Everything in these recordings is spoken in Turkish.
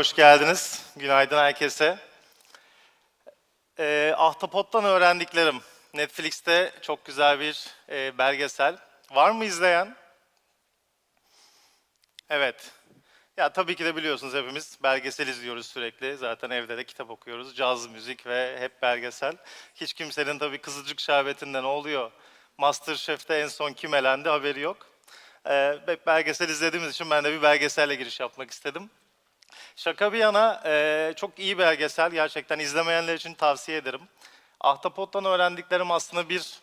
hoş geldiniz. Günaydın herkese. Ee, Ahtapot'tan öğrendiklerim. Netflix'te çok güzel bir e, belgesel. Var mı izleyen? Evet. Ya tabii ki de biliyorsunuz hepimiz belgesel izliyoruz sürekli. Zaten evde de kitap okuyoruz. Caz, müzik ve hep belgesel. Hiç kimsenin tabii Kızılcık Şerbeti'nde ne oluyor? Masterchef'te en son kim elendi haberi yok. Ee, belgesel izlediğimiz için ben de bir belgeselle giriş yapmak istedim. Şaka bir yana e, çok iyi belgesel. Gerçekten izlemeyenler için tavsiye ederim. Ahtapot'tan öğrendiklerim aslında bir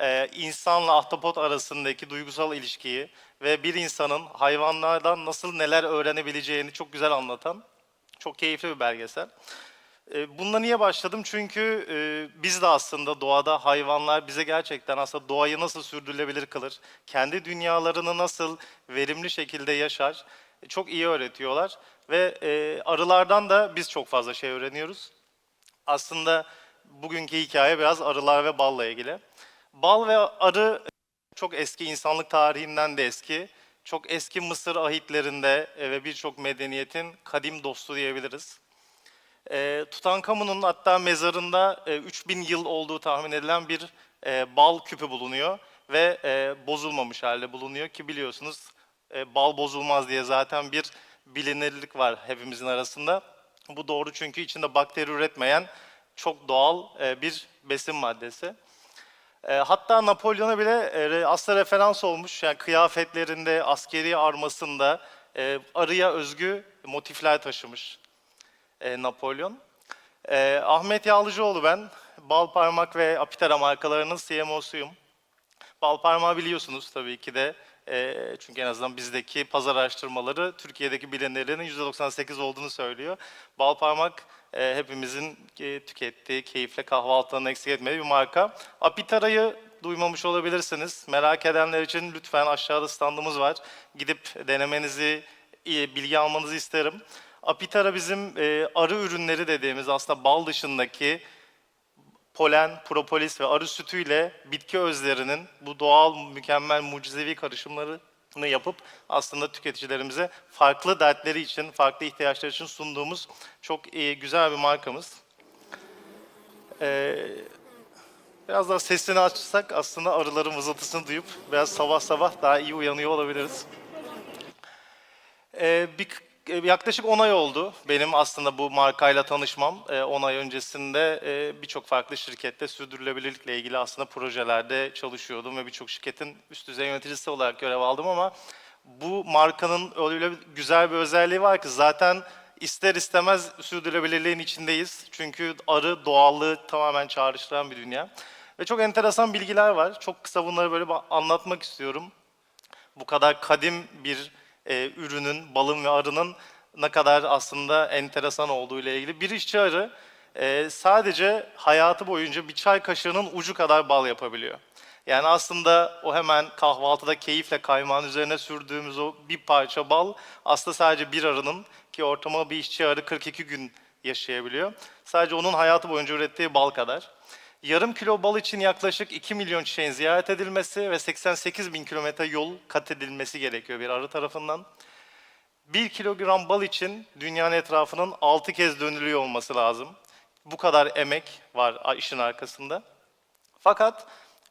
e, insanla ahtapot arasındaki duygusal ilişkiyi ve bir insanın hayvanlardan nasıl neler öğrenebileceğini çok güzel anlatan çok keyifli bir belgesel. E, Bununla niye başladım? Çünkü e, biz de aslında doğada hayvanlar bize gerçekten aslında doğayı nasıl sürdürülebilir kılır, kendi dünyalarını nasıl verimli şekilde yaşar çok iyi öğretiyorlar. Ve e, arılardan da biz çok fazla şey öğreniyoruz. Aslında bugünkü hikaye biraz arılar ve balla ilgili. Bal ve arı çok eski insanlık tarihinden de eski. Çok eski Mısır ahitlerinde e, ve birçok medeniyetin kadim dostu diyebiliriz. E, Tutankamon'un hatta mezarında e, 3000 yıl olduğu tahmin edilen bir e, bal küpü bulunuyor ve e, bozulmamış halde bulunuyor ki biliyorsunuz e, bal bozulmaz diye zaten bir bilinirlik var hepimizin arasında. Bu doğru çünkü içinde bakteri üretmeyen çok doğal e, bir besin maddesi. E, hatta Napolyon'a bile e, aslında referans olmuş. Yani kıyafetlerinde, askeri armasında e, arıya özgü motifler taşımış e, Napolyon. E, Ahmet Yağlıcıoğlu ben. Bal Parmak ve Apitera markalarının CMO'suyum. Bal Parmağı biliyorsunuz tabii ki de. E, çünkü en azından bizdeki pazar araştırmaları Türkiye'deki bilinirlerin %98 olduğunu söylüyor. Bal Parmak e, hepimizin e, tükettiği, keyifle kahvaltılarını eksik etmediği bir marka. Apitera'yı duymamış olabilirsiniz. Merak edenler için lütfen aşağıda standımız var. Gidip denemenizi, e, bilgi almanızı isterim. Apitera bizim e, arı ürünleri dediğimiz aslında bal dışındaki polen, propolis ve arı sütüyle bitki özlerinin bu doğal, mükemmel, mucizevi karışımlarını yapıp aslında tüketicilerimize farklı dertleri için, farklı ihtiyaçları için sunduğumuz çok e, güzel bir markamız. Ee, biraz daha sesini açsak aslında arıların vızıltısını duyup biraz sabah sabah daha iyi uyanıyor olabiliriz. Ee, bir, yaklaşık 10 ay oldu benim aslında bu markayla tanışmam. 10 ay öncesinde e, birçok farklı şirkette sürdürülebilirlikle ilgili aslında projelerde çalışıyordum ve birçok şirketin üst düzey yöneticisi olarak görev aldım ama bu markanın öyle güzel bir özelliği var ki zaten ister istemez sürdürülebilirliğin içindeyiz. Çünkü arı doğallığı tamamen çağrıştıran bir dünya. Ve çok enteresan bilgiler var. Çok kısa bunları böyle anlatmak istiyorum bu kadar kadim bir e, ürünün, balın ve arının ne kadar aslında enteresan olduğu ile ilgili. Bir işçi arı e, sadece hayatı boyunca bir çay kaşığının ucu kadar bal yapabiliyor. Yani aslında o hemen kahvaltıda keyifle kaymağın üzerine sürdüğümüz o bir parça bal aslında sadece bir arının ki ortalama bir işçi arı 42 gün yaşayabiliyor. Sadece onun hayatı boyunca ürettiği bal kadar. Yarım kilo bal için yaklaşık 2 milyon çiçeğin ziyaret edilmesi ve 88 bin kilometre yol kat edilmesi gerekiyor bir arı tarafından. 1 kilogram bal için dünyanın etrafının 6 kez dönülüyor olması lazım. Bu kadar emek var işin arkasında. Fakat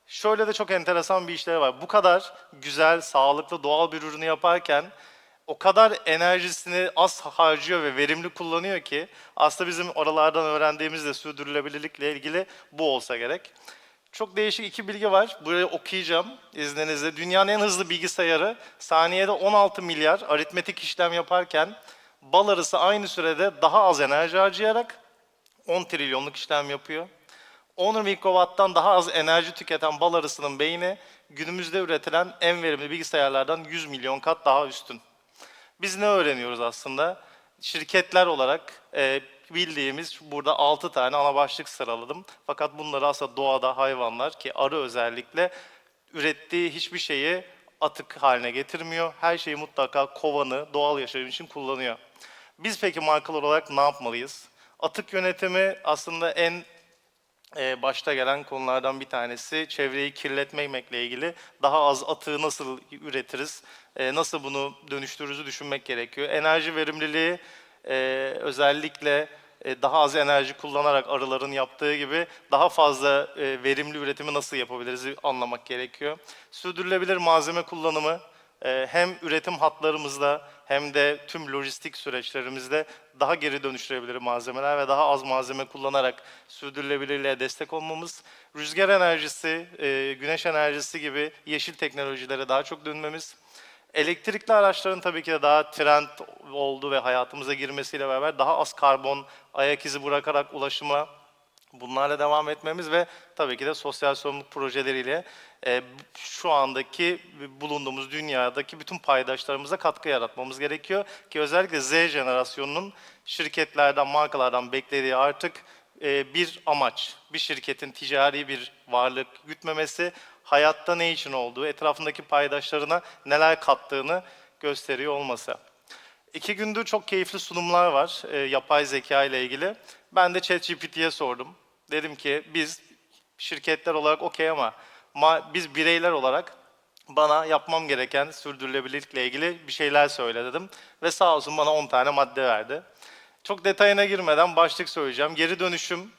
şöyle de çok enteresan bir işleri var. Bu kadar güzel, sağlıklı, doğal bir ürünü yaparken o kadar enerjisini az harcıyor ve verimli kullanıyor ki aslında bizim oralardan öğrendiğimiz de sürdürülebilirlikle ilgili bu olsa gerek. Çok değişik iki bilgi var. Burayı okuyacağım izninizle. Dünyanın en hızlı bilgisayarı saniyede 16 milyar aritmetik işlem yaparken bal arısı aynı sürede daha az enerji harcayarak 10 trilyonluk işlem yapıyor. 10 mikrowatttan daha az enerji tüketen bal arısının beyni günümüzde üretilen en verimli bilgisayarlardan 100 milyon kat daha üstün. Biz ne öğreniyoruz aslında? Şirketler olarak e, bildiğimiz burada 6 tane ana başlık sıraladım. Fakat bunları aslında doğada hayvanlar ki arı özellikle ürettiği hiçbir şeyi atık haline getirmiyor. Her şeyi mutlaka kovanı doğal yaşam için kullanıyor. Biz peki markalar olarak ne yapmalıyız? Atık yönetimi aslında en e, başta gelen konulardan bir tanesi çevreyi kirletmemekle ilgili daha az atığı nasıl üretiriz, e, nasıl bunu dönüştürürüzü düşünmek gerekiyor. Enerji verimliliği e, özellikle e, daha az enerji kullanarak arıların yaptığı gibi daha fazla e, verimli üretimi nasıl yapabiliriz anlamak gerekiyor. Sürdürülebilir malzeme kullanımı e, hem üretim hatlarımızda hem de tüm lojistik süreçlerimizde daha geri dönüştürülebilir malzemeler ve daha az malzeme kullanarak sürdürülebilirliğe destek olmamız, rüzgar enerjisi, e, güneş enerjisi gibi yeşil teknolojilere daha çok dönmemiz, Elektrikli araçların tabii ki de daha trend oldu ve hayatımıza girmesiyle beraber daha az karbon ayak izi bırakarak ulaşıma bunlarla devam etmemiz ve tabii ki de sosyal sorumluluk projeleriyle e, şu andaki bulunduğumuz dünyadaki bütün paydaşlarımıza katkı yaratmamız gerekiyor ki özellikle Z jenerasyonunun şirketlerden, markalardan beklediği artık e, bir amaç, bir şirketin ticari bir varlık gütmemesi, hayatta ne için olduğu, etrafındaki paydaşlarına neler kattığını gösteriyor olması. İki gündür çok keyifli sunumlar var e, yapay zeka ile ilgili. Ben de ChatGPT'ye sordum. Dedim ki biz şirketler olarak okey ama ma- biz bireyler olarak bana yapmam gereken sürdürülebilirlikle ilgili bir şeyler söyle dedim. Ve sağ olsun bana 10 tane madde verdi. Çok detayına girmeden başlık söyleyeceğim. Geri dönüşüm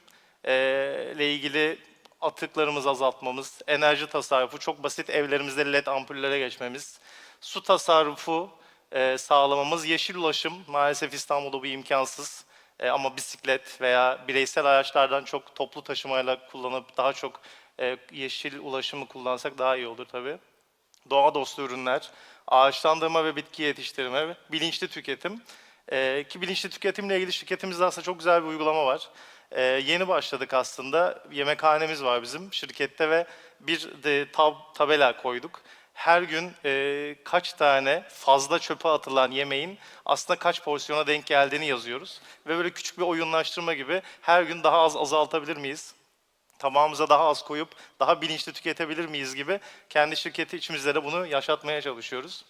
ile ilgili atıklarımızı azaltmamız, enerji tasarrufu, çok basit evlerimizde led ampullere geçmemiz, su tasarrufu e, sağlamamız, yeşil ulaşım maalesef İstanbul'da bu imkansız. E, ama bisiklet veya bireysel araçlardan çok toplu taşımayla kullanıp daha çok e, yeşil ulaşımı kullansak daha iyi olur tabii. Doğa dostu ürünler, ağaçlandırma ve bitki yetiştirme, bilinçli tüketim. Ee, ki bilinçli tüketimle ilgili şirketimizde aslında çok güzel bir uygulama var. Ee, yeni başladık aslında. Yemekhanemiz var bizim şirkette ve bir de tab- tabela koyduk. Her gün e, kaç tane fazla çöpe atılan yemeğin aslında kaç porsiyona denk geldiğini yazıyoruz. Ve böyle küçük bir oyunlaştırma gibi her gün daha az azaltabilir miyiz? tabağımıza daha az koyup daha bilinçli tüketebilir miyiz gibi kendi şirketi içimizde de bunu yaşatmaya çalışıyoruz.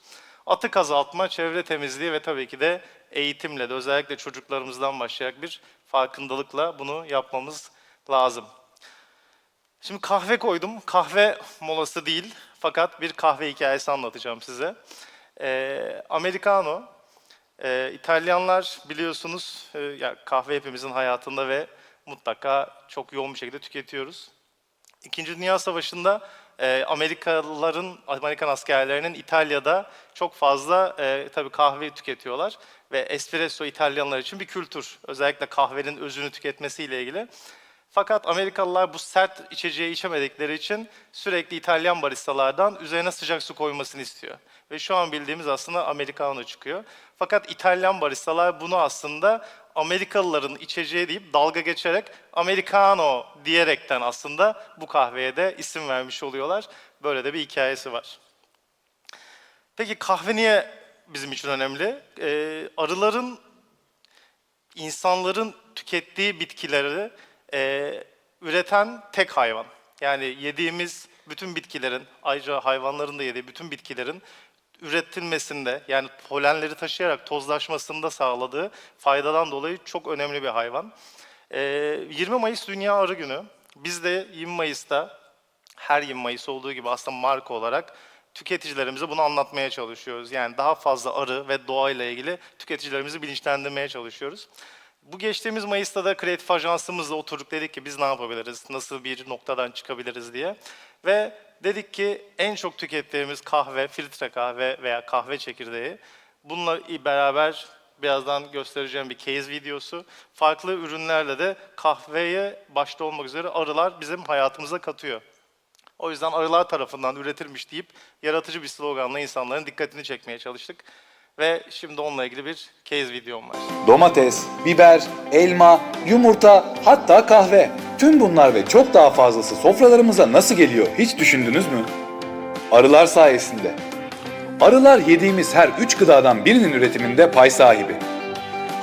Atık azaltma, çevre temizliği ve tabii ki de eğitimle de özellikle çocuklarımızdan başlayarak bir farkındalıkla bunu yapmamız lazım. Şimdi kahve koydum. Kahve molası değil fakat bir kahve hikayesi anlatacağım size. Ee, Americano, ee, İtalyanlar biliyorsunuz e, ya kahve hepimizin hayatında ve mutlaka çok yoğun bir şekilde tüketiyoruz. İkinci Dünya Savaşı'nda e, Amerikalıların, Amerikan askerlerinin İtalya'da çok fazla e, tabii kahve tüketiyorlar ve espresso İtalyanlar için bir kültür. Özellikle kahvenin özünü tüketmesiyle ilgili. Fakat Amerikalılar bu sert içeceği içemedikleri için sürekli İtalyan baristalardan üzerine sıcak su koymasını istiyor. Ve şu an bildiğimiz aslında Americano çıkıyor. Fakat İtalyan baristalar bunu aslında Amerikalıların içeceği deyip dalga geçerek Americano diyerekten aslında bu kahveye de isim vermiş oluyorlar. Böyle de bir hikayesi var. Peki kahve niye bizim için önemli? Ee, arıların insanların tükettiği bitkileri e, üreten tek hayvan. Yani yediğimiz bütün bitkilerin, ayrıca hayvanların da yediği bütün bitkilerin üretilmesinde yani polenleri taşıyarak tozlaşmasında sağladığı faydadan dolayı çok önemli bir hayvan. E, 20 Mayıs Dünya Arı Günü. Biz de 20 Mayıs'ta her 20 Mayıs olduğu gibi aslında marka olarak tüketicilerimize bunu anlatmaya çalışıyoruz. Yani daha fazla arı ve doğayla ilgili tüketicilerimizi bilinçlendirmeye çalışıyoruz. Bu geçtiğimiz Mayıs'ta da kreatif ajansımızla oturduk dedik ki biz ne yapabiliriz, nasıl bir noktadan çıkabiliriz diye. Ve dedik ki en çok tükettiğimiz kahve, filtre kahve veya kahve çekirdeği. Bununla beraber birazdan göstereceğim bir case videosu. Farklı ürünlerle de kahveye başta olmak üzere arılar bizim hayatımıza katıyor. O yüzden arılar tarafından üretilmiş deyip yaratıcı bir sloganla insanların dikkatini çekmeye çalıştık. Ve şimdi onunla ilgili bir case videom var. Domates, biber, elma, yumurta, hatta kahve. Tüm bunlar ve çok daha fazlası sofralarımıza nasıl geliyor hiç düşündünüz mü? Arılar sayesinde. Arılar yediğimiz her üç gıdadan birinin üretiminde pay sahibi.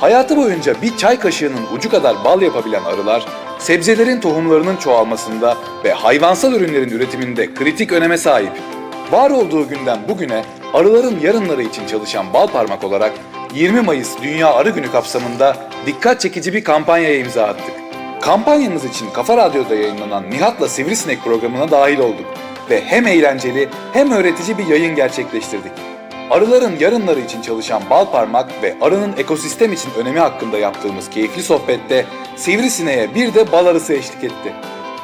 Hayatı boyunca bir çay kaşığının ucu kadar bal yapabilen arılar, sebzelerin tohumlarının çoğalmasında ve hayvansal ürünlerin üretiminde kritik öneme sahip. Var olduğu günden bugüne arıların yarınları için çalışan bal parmak olarak 20 Mayıs Dünya Arı Günü kapsamında dikkat çekici bir kampanyaya imza attık. Kampanyamız için Kafa Radyo'da yayınlanan Nihat'la Sivrisinek programına dahil olduk ve hem eğlenceli hem öğretici bir yayın gerçekleştirdik. Arıların yarınları için çalışan bal parmak ve arının ekosistem için önemi hakkında yaptığımız keyifli sohbette Sivrisine'ye bir de bal arısı eşlik etti.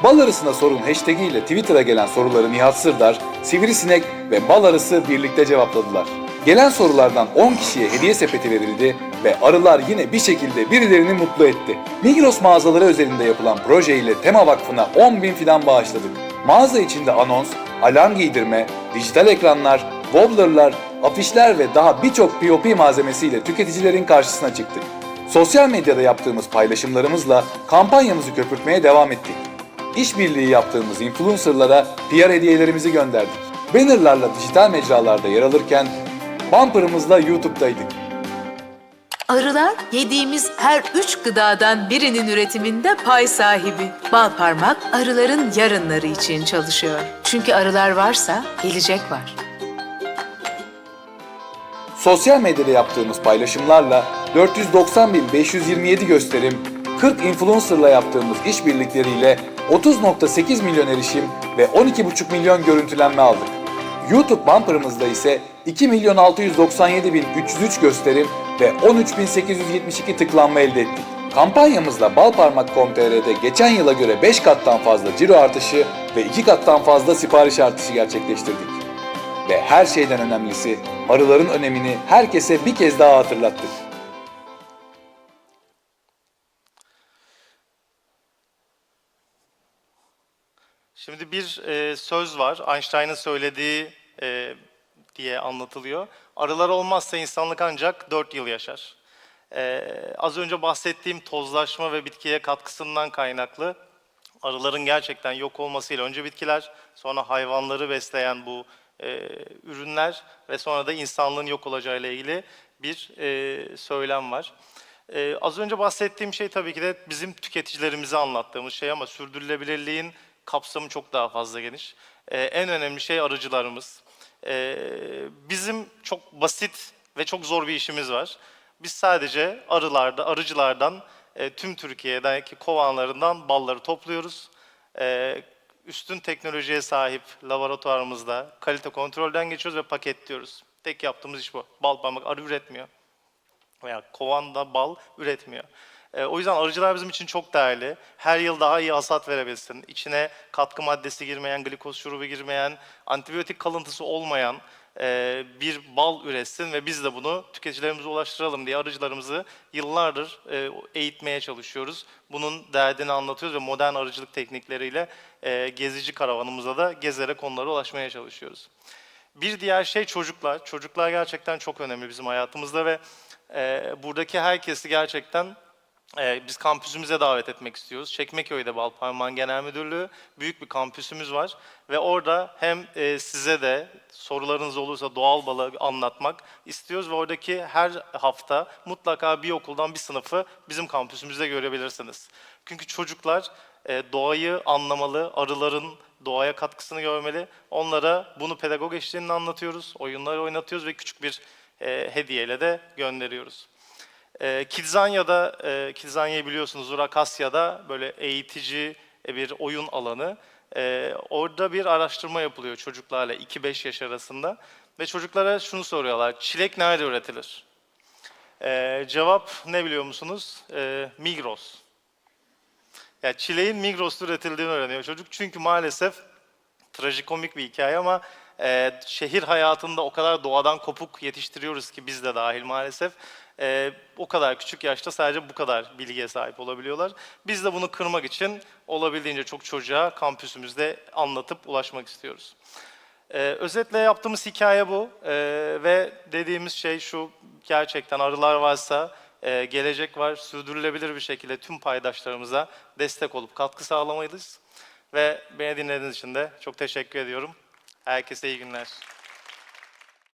Bal arısına sorun hashtag ile Twitter'a gelen soruları Nihat Sırdar, Sivrisinek ve bal arısı birlikte cevapladılar. Gelen sorulardan 10 kişiye hediye sepeti verildi ve arılar yine bir şekilde birilerini mutlu etti. Migros mağazaları özelinde yapılan proje ile Tema Vakfı'na 10 bin fidan bağışladık. Mağaza içinde anons, alarm giydirme, dijital ekranlar, wobblerlar, afişler ve daha birçok POP malzemesiyle tüketicilerin karşısına çıktık. Sosyal medyada yaptığımız paylaşımlarımızla kampanyamızı köpürtmeye devam ettik. İşbirliği yaptığımız influencerlara PR hediyelerimizi gönderdik. Bannerlarla dijital mecralarda yer alırken bumperımızla YouTube'daydık. Arılar yediğimiz her üç gıdadan birinin üretiminde pay sahibi. Bal parmak arıların yarınları için çalışıyor. Çünkü arılar varsa gelecek var. Sosyal medyada yaptığımız paylaşımlarla 490.527 gösterim, 40 influencerla yaptığımız işbirlikleriyle 30.8 milyon erişim ve 12.5 milyon görüntülenme aldık. YouTube bumperımızda ise 2 milyon 697.303 gösterim ve 13.872 tıklanma elde ettik. Kampanyamızla Balparmak.com.tr'de geçen yıla göre 5 kattan fazla ciro artışı ve 2 kattan fazla sipariş artışı gerçekleştirdik. Ve her şeyden önemlisi arıların önemini herkese bir kez daha hatırlattık. Şimdi bir e, söz var, Einstein'ın söylediği e, diye anlatılıyor. Arılar olmazsa insanlık ancak 4 yıl yaşar. E, az önce bahsettiğim tozlaşma ve bitkiye katkısından kaynaklı arıların gerçekten yok olmasıyla önce bitkiler, sonra hayvanları besleyen bu e, ürünler ve sonra da insanlığın yok olacağıyla ilgili bir e, söylem var. Ee, az önce bahsettiğim şey tabii ki de bizim tüketicilerimize anlattığımız şey ama sürdürülebilirliğin kapsamı çok daha fazla geniş. Ee, en önemli şey arıcılarımız. Ee, bizim çok basit ve çok zor bir işimiz var. Biz sadece arılarda, arıcılardan e, tüm Türkiye'deki kovanlarından balları topluyoruz. Ee, üstün teknolojiye sahip laboratuvarımızda kalite kontrolden geçiyoruz ve paketliyoruz. Tek yaptığımız iş bu. Bal parmak arı üretmiyor veya kovanda bal üretmiyor. E, o yüzden arıcılar bizim için çok değerli. Her yıl daha iyi hasat verebilsin. İçine katkı maddesi girmeyen, glikoz şurubu girmeyen, antibiyotik kalıntısı olmayan e, bir bal üretsin ve biz de bunu tüketicilerimize ulaştıralım diye arıcılarımızı yıllardır e, eğitmeye çalışıyoruz. Bunun derdini anlatıyoruz ve modern arıcılık teknikleriyle e, gezici karavanımıza da gezerek onlara ulaşmaya çalışıyoruz. Bir diğer şey çocuklar. Çocuklar gerçekten çok önemli bizim hayatımızda ve buradaki herkesi gerçekten e, biz kampüsümüze davet etmek istiyoruz. Çekmeköy'de Balparmağan Genel Müdürlüğü büyük bir kampüsümüz var ve orada hem e, size de sorularınız olursa doğal balı anlatmak istiyoruz ve oradaki her hafta mutlaka bir okuldan bir sınıfı bizim kampüsümüzde görebilirsiniz. Çünkü çocuklar e, doğayı anlamalı, arıların doğaya katkısını görmeli. Onlara bunu pedagog eşliğinde anlatıyoruz, oyunlar oynatıyoruz ve küçük bir e, hediyeyle de gönderiyoruz. E, Kidzanya'da, Kidzanya'yı biliyorsunuz Urakasya'da böyle eğitici bir oyun alanı. E, orada bir araştırma yapılıyor çocuklarla 2-5 yaş arasında. Ve çocuklara şunu soruyorlar, çilek nerede üretilir? E, cevap ne biliyor musunuz? Migros. Ya çileğin Migros'ta üretildiğini öğreniyor çocuk. Çünkü maalesef trajikomik bir hikaye ama e, şehir hayatında o kadar doğadan kopuk yetiştiriyoruz ki biz de dahil maalesef. E, o kadar küçük yaşta sadece bu kadar bilgiye sahip olabiliyorlar. Biz de bunu kırmak için olabildiğince çok çocuğa kampüsümüzde anlatıp ulaşmak istiyoruz. Ee, özetle yaptığımız hikaye bu Ee, ve dediğimiz şey şu gerçekten arılar varsa e, gelecek var sürdürülebilir bir şekilde tüm paydaşlarımıza destek olup katkı sağlamalıyız ve beni dinlediğiniz için de çok teşekkür ediyorum. Herkese iyi günler.